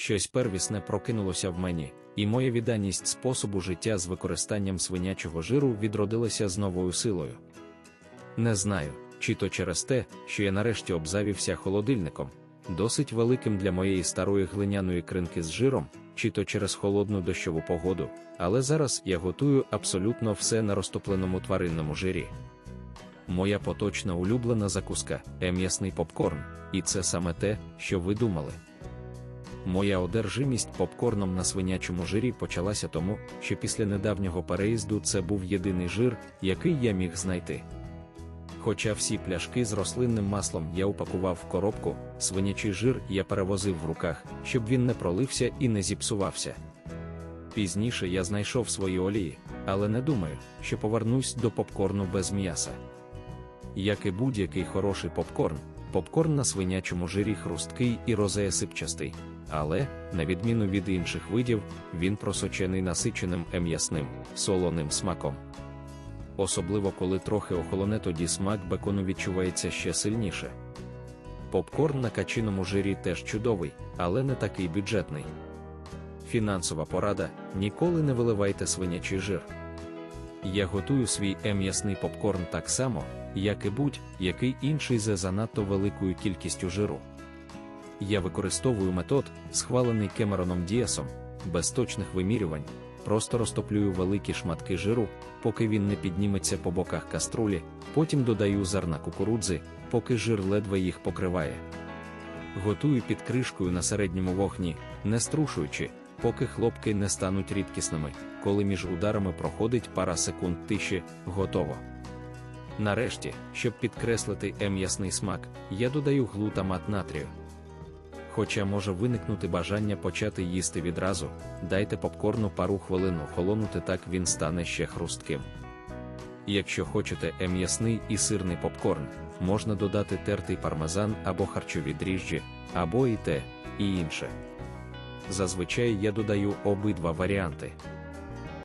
Щось первісне прокинулося в мені, і моя відданість способу життя з використанням свинячого жиру відродилася з новою силою. Не знаю, чи то через те, що я нарешті обзавівся холодильником, досить великим для моєї старої глиняної кринки з жиром, чи то через холодну дощову погоду, але зараз я готую абсолютно все на розтопленому тваринному жирі. Моя поточна улюблена закуска м'ясний попкорн, і це саме те, що ви думали. Моя одержимість попкорном на свинячому жирі почалася тому, що після недавнього переїзду це був єдиний жир, який я міг знайти. Хоча всі пляшки з рослинним маслом я упакував в коробку, свинячий жир я перевозив в руках, щоб він не пролився і не зіпсувався. Пізніше я знайшов свої олії, але не думаю, що повернусь до попкорну без м'яса. Як і будь-який хороший попкорн, попкорн на свинячому жирі хрусткий і розеясипчастий, але, на відміну від інших видів, він просочений насиченим м'ясним, солоним смаком. Особливо коли трохи охолоне тоді смак бекону відчувається ще сильніше. Попкорн на качиному жирі теж чудовий, але не такий бюджетний. Фінансова порада: ніколи не виливайте свинячий жир. Я готую свій м'ясний попкорн так само, як і будь-який інший за занадто великою кількістю жиру. Я використовую метод, схвалений Кемероном Діасом, без точних вимірювань, просто розтоплюю великі шматки жиру, поки він не підніметься по боках каструлі, потім додаю зерна кукурудзи, поки жир ледве їх покриває. Готую під кришкою на середньому вогні, не струшуючи, поки хлопки не стануть рідкісними, коли між ударами проходить пара секунд тиші, готово. Нарешті, щоб підкреслити м'ясний смак, я додаю глутамат натрію. Хоча може виникнути бажання почати їсти відразу, дайте попкорну пару хвилин охолонути так він стане ще хрустким. Якщо хочете м'ясний і сирний попкорн, можна додати тертий пармезан або харчові дріжджі, або і те, і інше. Зазвичай я додаю обидва варіанти.